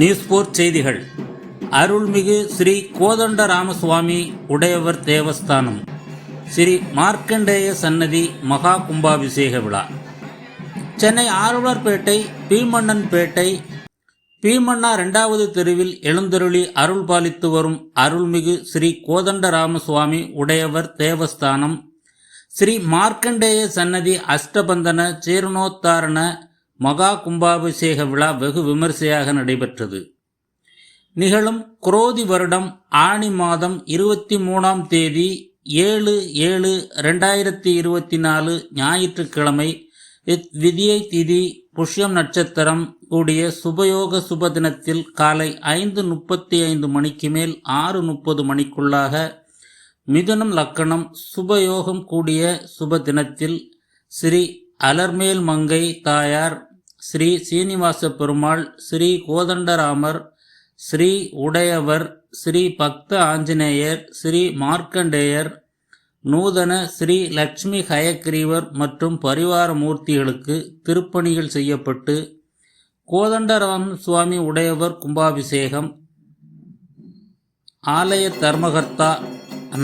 News போர் செய்திகள். அருள்மிகு ஸ்ரீ கோதண்ட ராமசுவாமி உடையவர் தேவஸ்தானம். ஸ்ரீ மார்க்கண்டேய சன்னதி மகா கும்பாபிஷேக விழா. சென்னை ஆழ்வார்பேட்டை பீமண்ணன்பேட்டை பீமண்ணா இரண்டாவது தெருவில் எழுந்தருளி அருள் பாலித்து வரும் அருள்மிகு ஸ்ரீ கோதண்ட ராமசுவாமி உடையவர் தேவஸ்தானம். ஸ்ரீ மார்க்கண்டேய சன்னதி அஷ்டபந்தன சீர்ணோத்தாரண மகா கும்பாபிஷேக விழா வெகு விமரிசையாக நடைபெற்றது. நிகழும் குரோதி வருடம் ஆணி மாதம் இருபத்தி மூணாம் தேதி ஏழு ஏழு ரெண்டாயிரத்தி இருபத்தி நாலு ஞாயிற்றுக்கிழமை இத் விதியை திதி புஷ்யம் நட்சத்திரம் கூடிய சுபயோக சுப தினத்தில் காலை ஐந்து முப்பத்தி ஐந்து மணிக்கு மேல் ஆறு முப்பது மணிக்குள்ளாக மிதுனம் லக்கணம் சுபயோகம் கூடிய சுப தினத்தில் ஸ்ரீ அலர்மேல் மங்கை தாயார் ஸ்ரீ சீனிவாச பெருமாள் ஸ்ரீ கோதண்டராமர் ஸ்ரீ உடையவர் ஸ்ரீ பக்த ஆஞ்சநேயர் ஸ்ரீ மார்க்கண்டேயர் நூதன ஸ்ரீ லட்சுமி ஹயக்ரீவர் மற்றும் பரிவார மூர்த்திகளுக்கு திருப்பணிகள் செய்யப்பட்டு கோதண்டராம சுவாமி உடையவர் கும்பாபிஷேகம் ஆலய தர்மகர்த்தா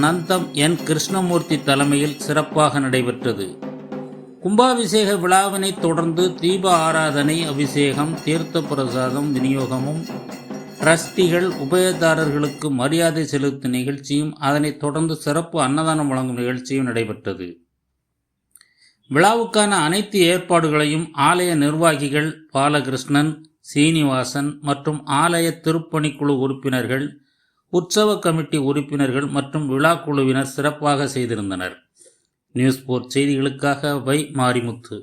நந்தம் என் கிருஷ்ணமூர்த்தி தலைமையில் சிறப்பாக நடைபெற்றது. கும்பாபிஷேக விழாவினை தொடர்ந்து தீப ஆராதனை அபிஷேகம் தீர்த்த பிரசாதம் விநியோகமும் டிரஸ்டிகள் உபயதாரர்களுக்கு மரியாதை செலுத்தும் நிகழ்ச்சியும் அதனைத் தொடர்ந்து சிறப்பு அன்னதானம் வழங்கும் நிகழ்ச்சியும் நடைபெற்றது. விழாவுக்கான அனைத்து ஏற்பாடுகளையும் ஆலய நிர்வாகிகள் பாலகிருஷ்ணன் சீனிவாசன் மற்றும் ஆலய திருப்பணிக்குழு உறுப்பினர்கள் உற்சவ கமிட்டி உறுப்பினர்கள் மற்றும் விழா குழுவினர் சிறப்பாக செய்திருந்தனர். நியூஸ் போர் செய்திகளுக்காக வை மாரிமுத்து.